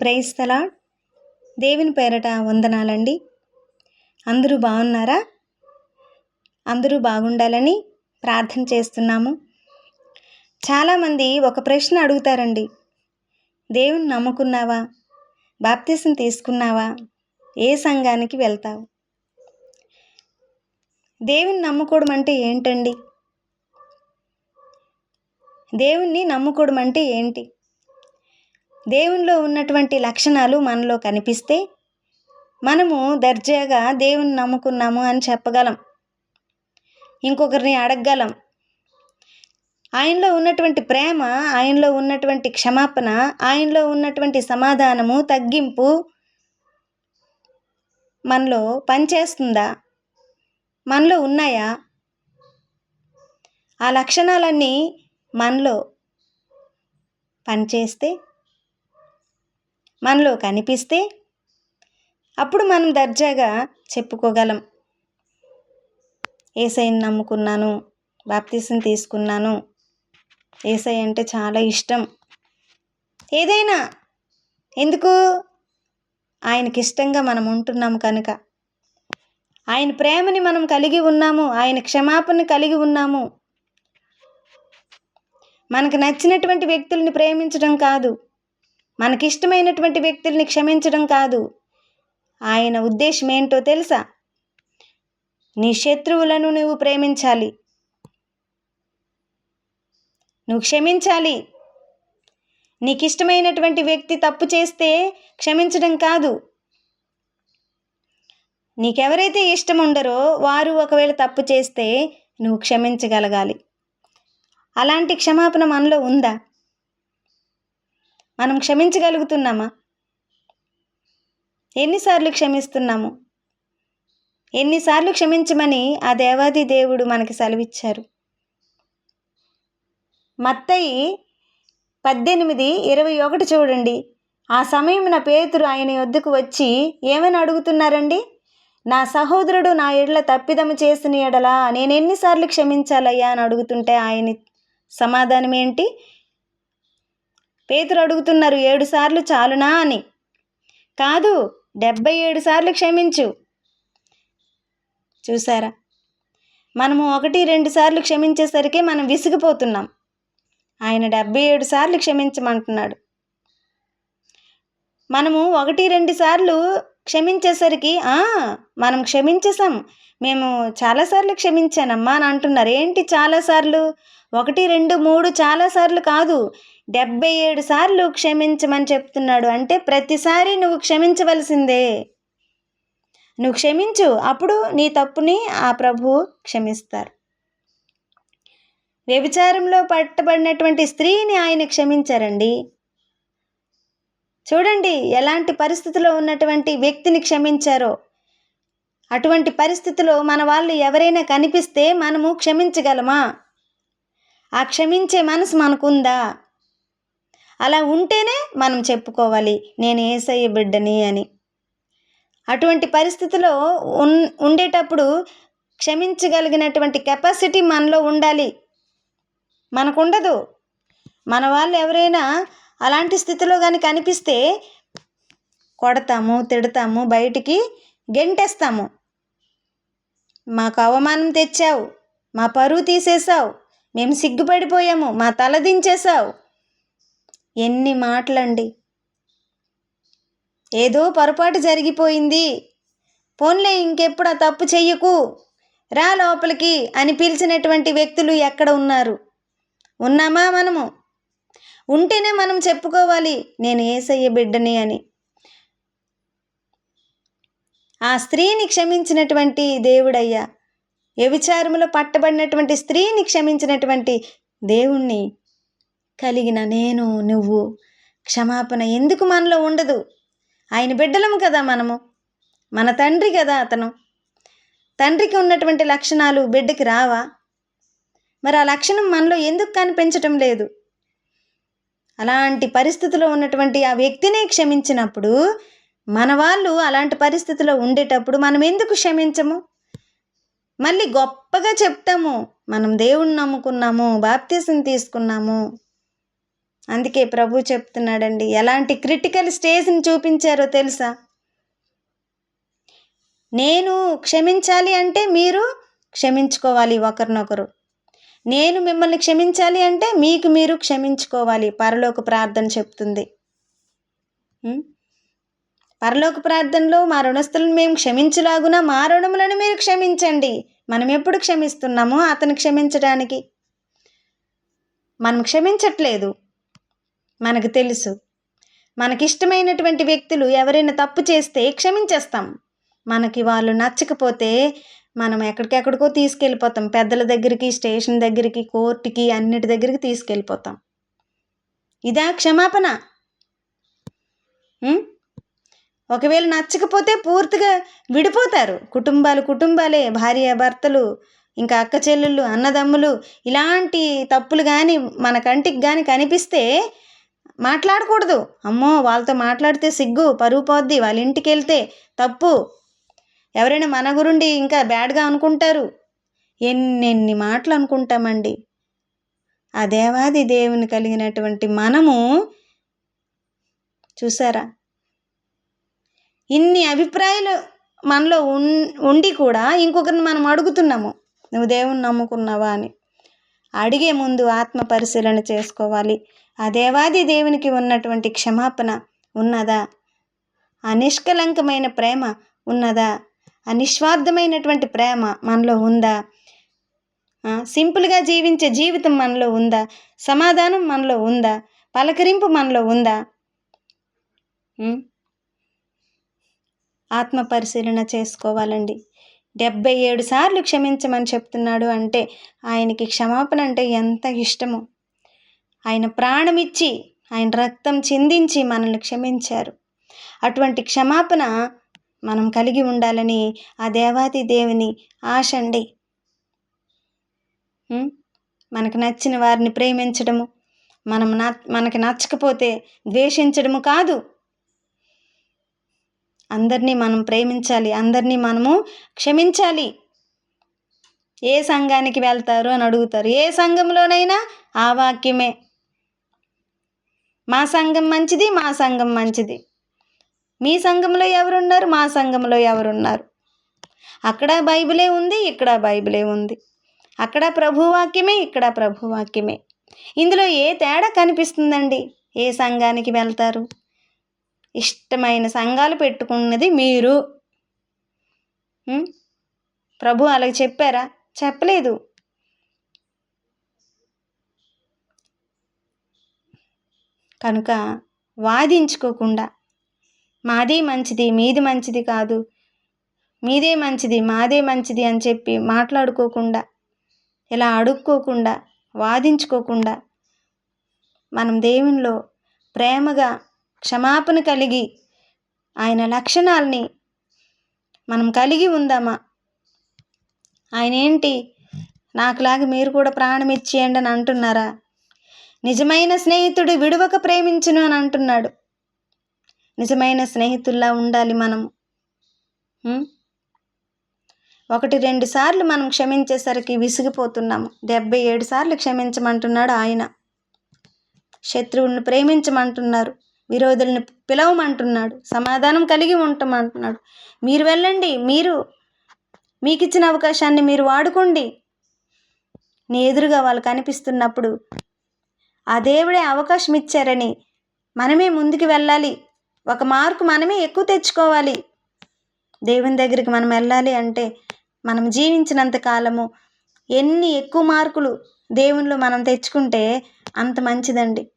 Praise దేవుని పేరట వందనాలండి. అందరూ బాగున్నారా? అందరూ బాగుండాలని ప్రార్థన చేస్తున్నాము. చాలామంది ఒక ప్రశ్న అడుగుతారండి. దేవుని నమ్ముకున్నావా? బాప్తీసం తీసుకున్నావా? ఏ సంఘానికి వెళ్తావు? దేవుని నమ్ముకోవడం అంటే ఏంటండి? దేవుణ్ణి నమ్ముకోవడం అంటే ఏంటి? దేవునిలో ఉన్నటువంటి లక్షణాలు మనలో కనిపిస్తే మనము దర్జాగా దేవుని నమ్ముకున్నాము అని చెప్పగలం. ఇంకొకరిని అడగగలం. ఆయనలో ఉన్నటువంటి ప్రేమ ఆయనలో ఉన్నటువంటి క్షమాపణ ఆయనలో ఉన్నటువంటి సమాధానము తగ్గింపు మనలో పనిచేస్తుందా? మనలో ఉన్నాయా? ఆ లక్షణాలన్నీ మనలో పనిచేస్తే మనలో కనిపిస్తే అప్పుడు మనం దర్జాగా చెప్పుకోగలం. ఏసైని నమ్ముకున్నాను బాప్తీసం తీసుకున్నాను. ఏసై అంటే చాలా ఇష్టం. ఏదైనా ఎందుకు? ఆయనకి ఇష్టంగా మనం ఉంటున్నాము కనుక. ఆయన ప్రేమని మనం కలిగి ఉన్నాము ఆయన క్షమాపణ కలిగి ఉన్నాము. మనకు నచ్చినటువంటి వ్యక్తుల్ని ప్రేమించడం కాదు. మనకిష్టమైనటువంటి వ్యక్తుల్ని క్షమించడం కాదు. ఆయన ఉద్దేశం ఏంటో తెలుసా? నీ శత్రువులను నువ్వు ప్రేమించాలి. నువ్వు క్షమించాలి. నీకు ఇష్టమైనటువంటి వ్యక్తి తప్పు చేస్తే క్షమించడం కాదు. నీకెవరైతే ఇష్టం ఉండరో వారు ఒకవేళ తప్పు చేస్తే నువ్వు క్షమించగలగాలి. అలాంటి క్షమాపణ మనలో ఉందా? మనం క్షమించగలుగుతున్నామా? ఎన్నిసార్లు క్షమిస్తున్నాము? ఎన్నిసార్లు క్షమించమని ఆ దేవాది దేవుడు మనకి సెలవిచ్చారు. మత్తయి పద్దెనిమిది ఇరవై ఒకటి చూడండి. ఆ సమయమున పేతురు ఆయన వద్దకు వచ్చి ఏమని అడుగుతున్నారండి? నా సహోదరుడు నా ఎడల తప్పిదము చేసిన ఎడలా నేను ఎన్నిసార్లు క్షమించాలయ్యా అని అడుగుతుంటే ఆయన సమాధానం ఏంటి పేతురు అడుగుతున్నారు ఏడు సార్లు చాలునా అని. కాదు డెబ్బై ఏడు సార్లు క్షమించు. చూసారా మనము ఒకటి రెండు సార్లు క్షమించేసరికి మనం విసిగిపోతున్నాం. ఆయన డెబ్బై ఏడు సార్లు క్షమించమంటున్నాడు. మనము ఒకటి రెండు సార్లు క్షమించేసరికి మనం క్షమించేసాం మేము చాలాసార్లు క్షమించానమ్మా అని అంటున్నారు. ఏంటి చాలాసార్లు ఒకటి రెండు మూడు చాలాసార్లు కాదు. డెబ్బై ఏడు సార్లు క్షమించమని చెప్తున్నాడు. అంటే ప్రతిసారి నువ్వు క్షమించవలసిందే. నువ్వు క్షమించు అప్పుడు నీ తప్పుని ఆ ప్రభు క్షమిస్తారు. వ్యభిచారంలో పట్టబడినటువంటి స్త్రీని ఆయన క్షమించారండి. చూడండి ఎలాంటి పరిస్థితిలో ఉన్నటువంటి వ్యక్తిని క్షమించారో. అటువంటి పరిస్థితిలో మన వాళ్ళు ఎవరైనా కనిపిస్తే మనము క్షమించగలమా? ఆ క్షమించే మనసు మనకుందా? అలా ఉంటేనే మనం చెప్పుకోవాలి నేను ఏసయ్య బిడ్డని అని. అటువంటి పరిస్థితిలో ఉన్ ఉండేటప్పుడు క్షమించగలిగినటువంటి కెపాసిటీ మనలో ఉండాలి. మనకుండదు. మన వాళ్ళు ఎవరైనా అలాంటి స్థితిలో కానీ కనిపిస్తే కొడతాము తిడతాము బయటికి గెంటేస్తాము. మాకు అవమానం తెచ్చావు మా పరువు తీసేసావు మేము సిగ్గుపడిపోయాము మా తల దించేసావు ఎన్ని మాటలండి. ఏదో పొరపాటు జరిగిపోయింది. పోన్లే ఇంకెప్పుడు ఆ తప్పు చెయ్యకు. రా లోపలికి అని పిలిచినటువంటి వ్యక్తులు ఎక్కడ ఉన్నారు? ఉన్నామా మనము? ఉంటేనే మనం చెప్పుకోవాలి నేను ఏసయ్య బిడ్డని అని. ఆ స్త్రీని క్షమించినటువంటి దేవుడయ్యా. వ్యభిచారములో పట్టబడినటువంటి స్త్రీని క్షమించినటువంటి దేవుణ్ణి కలిగిన నేను నువ్వు. క్షమాపణ ఎందుకు మనలో ఉండదు? ఆయన బిడ్డలము కదా మనము. మన తండ్రి కదా అతను. తండ్రికి ఉన్నటువంటి లక్షణాలు బిడ్డకి రావా? మరి ఆ లక్షణం మనలో ఎందుకు కనిపించటం లేదు? అలాంటి పరిస్థితిలో ఉన్నటువంటి ఆ వ్యక్తినే క్షమించినప్పుడు మన వాళ్ళు అలాంటి పరిస్థితిలో ఉండేటప్పుడు మనం ఎందుకు క్షమించము? మళ్ళీ గొప్పగా చెప్తాము. మనం దేవుణ్ణి నమ్ముకున్నాము బాప్తీసం తీసుకున్నాము. అందుకే ప్రభు చెప్తున్నాడండి ఎలాంటి క్రిటికల్ స్టేజ్ని చూపించారో తెలుసా? నేను క్షమించాలి అంటే మీరు క్షమించుకోవాలి ఒకరినొకరు. నేను మిమ్మల్ని క్షమించాలి అంటే మీకు మీరు క్షమించుకోవాలి. పరలోక ప్రార్థన చెప్తుంది. పరలోక ప్రార్థనలో మా రుణస్థులను మేము క్షమించలాగున మా రుణములను మీరు క్షమించండి. మనం ఎప్పుడు క్షమిస్తున్నామో అతను క్షమించడానికి మనం క్షమించట్లేదు. మనకు తెలుసు. మనకిష్టమైనటువంటి వ్యక్తులు ఎవరైనా తప్పు చేస్తే క్షమించేస్తాం. మనకి వాళ్ళు నచ్చకపోతే మనం ఎక్కడికెక్కడికో తీసుకెళ్ళిపోతాం. పెద్దల దగ్గరికి స్టేషన్ దగ్గరికి కోర్టుకి అన్నిటి దగ్గరికి తీసుకెళ్ళిపోతాం. ఇదా క్షమాపణ? ఒకవేళ నచ్చకపోతే పూర్తిగా విడిపోతారు. కుటుంబాలు కుటుంబాలే భార్య భర్తలు ఇంకా అక్క చెల్లెళ్ళు అన్నదమ్ములు ఇలాంటి తప్పులు కానీ మన కంటికి కానీ కనిపిస్తే మాట్లాడకూడదు. అమ్మో వాళ్ళతో మాట్లాడితే సిగ్గు పరువు పోద్ది వాళ్ళ ఇంటికి వెళ్తే తప్పు. ఎవరైనా మన గురుండి ఇంకా బ్యాడ్గా అనుకుంటారు. ఎన్నెన్ని మాటలు అనుకుంటామండి ఆ దేవాది దేవుని కలిగినటువంటి మనము. చూసారా? ఇన్ని అభిప్రాయాలు మనలో ఉన్ ఉండి కూడా ఇంకొకరిని మనం అడుగుతున్నాము. నువ్వు దేవుని నమ్ముకున్నావా? అని. అడిగే ముందు ఆత్మ పరిశీలన చేసుకోవాలి. ఆ దేవాది దేవునికి ఉన్నటువంటి క్షమాపణ ఉన్నదా? ఆ నిష్కలంకమైన ప్రేమ ఉన్నదా? ఆ నిస్వార్థమైనటువంటి ప్రేమ మనలో ఉందా? సింపుల్గా జీవించే జీవితం మనలో ఉందా? సమాధానం మనలో ఉందా? పలకరింపు మనలో ఉందా? ఆత్మ పరిశీలన చేసుకోవాలండి. డెబ్బై ఏడు సార్లు క్షమించమని చెప్తున్నాడు అంటే ఆయనకి క్షమాపణ అంటే ఎంత ఇష్టమో. ఆయన ప్రాణమిచ్చి ఆయన రక్తం చిందించి మనల్ని క్షమించారు. అటువంటి క్షమాపణ మనం కలిగి ఉండాలని ఆ దేవాది దేవుని ఆశ అండి. మనకు నచ్చిన వారిని ప్రేమించడము మనం న మనకి నచ్చకపోతే ద్వేషించడము కాదు. అందరినీ మనం ప్రేమించాలి అందరినీ మనము క్షమించాలి. ఏ సంఘానికి వెళ్తారు అని అడుగుతారు. ఏ సంఘంలోనైనా ఆ వాక్యమే. మా సంఘం మంచిది మా సంఘం మంచిది. మీ సంఘంలో ఎవరున్నారు మా సంఘంలో ఎవరున్నారు? అక్కడ బైబిలే ఉంది ఇక్కడ బైబిలే ఉంది. అక్కడ ప్రభువాక్యమే ఇక్కడ ప్రభువాక్యమే. ఇందులో ఏ తేడా కనిపిస్తుందండి? ఏ సంఘానికి వెళ్తారు? ఇష్టమైన సంఘాలు పెట్టుకున్నది మీరు. ప్రభు అలాగ చెప్పారా? చెప్పలేదు. కనుక వాదించుకోకుండా మాది మంచిది మీది మంచిది కాదు మీదే మంచిది మాదే మంచిది అని చెప్పి మాట్లాడుకోకుండా ఇలా అడుక్కోకుండా వాదించుకోకుండా మనం దేవునిలో ప్రేమగా క్షమాపణ కలిగి ఆయన లక్షణాలని మనం కలిగి ఉందామా? ఆయన ఏంటి? నాకులాగా మీరు కూడా ప్రాణం ఇచ్చేయండి అని అంటున్నారా? నిజమైన స్నేహితుడు విడువక ప్రేమించును అని అంటున్నాడు. నిజమైన స్నేహితుల్లా ఉండాలి మనం. ఒకటి రెండు సార్లు మనం క్షమించేసరికి విసిగిపోతున్నాము. డెబ్బై ఏడు సార్లు క్షమించమంటున్నాడు ఆయన. శత్రువులను ప్రేమించమంటున్నారు. విరోధులను పిలవమంటున్నాడు. సమాధానం కలిగి ఉండమంటున్నాడు మీరు వెళ్ళండి మీరు మీకు ఇచ్చిన అవకాశాన్ని మీరు వాడుకోండి. నీ ఎదురుగా వాళ్ళు కనిపిస్తున్నప్పుడు ఆ దేవుడే అవకాశం ఇచ్చారని మనమే ముందుకు వెళ్ళాలి. ఒక మార్కు మనమే ఎక్కువ తెచ్చుకోవాలి. దేవుని దగ్గరికి మనం వెళ్ళాలి అంటే మనం జీవించినంత కాలము ఎన్ని ఎక్కువ మార్కులు దేవునిలో మనం తెచ్చుకుంటే అంత మంచిదండి.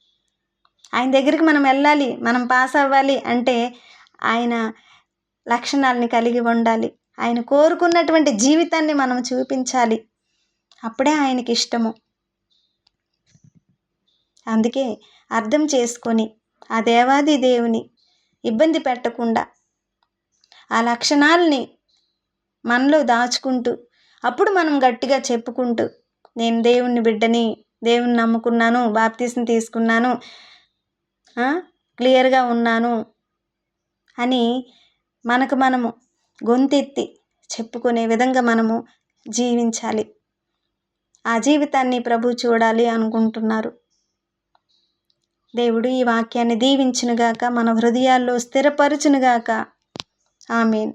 ఆయన దగ్గరికి మనం వెళ్ళాలి మనం పాస్ అవ్వాలి అంటే ఆయన లక్షణాలని కలిగి ఉండాలి. ఆయన కోరుకున్నటువంటి జీవితాన్ని మనం చూపించాలి. అప్పుడే ఆయనకి ఇష్టము. అందుకే అర్థం చేసుకొని ఆ దేవాది దేవుని ఇబ్బంది పెట్టకుండా ఆ లక్షణాలని మనలో దాచుకుంటూ అప్పుడు మనం గట్టిగా చెప్పుకుంటూ నేను దేవుని బిడ్డని దేవుని నమ్ముకున్నాను బాప్తీసం తీసుకున్నాను క్లియర్గా ఉన్నాను అని మనకు మనము గొంతెత్తి చెప్పుకునే విధంగా మనము జీవించాలి. ఆ జీవితాన్ని ప్రభు చూడాలి అనుకుంటున్నారు. దేవుడు ఈ వాక్యాన్ని దీవించునుగాక మన హృదయాల్లో స్థిరపరచునుగాక. ఆమెన్.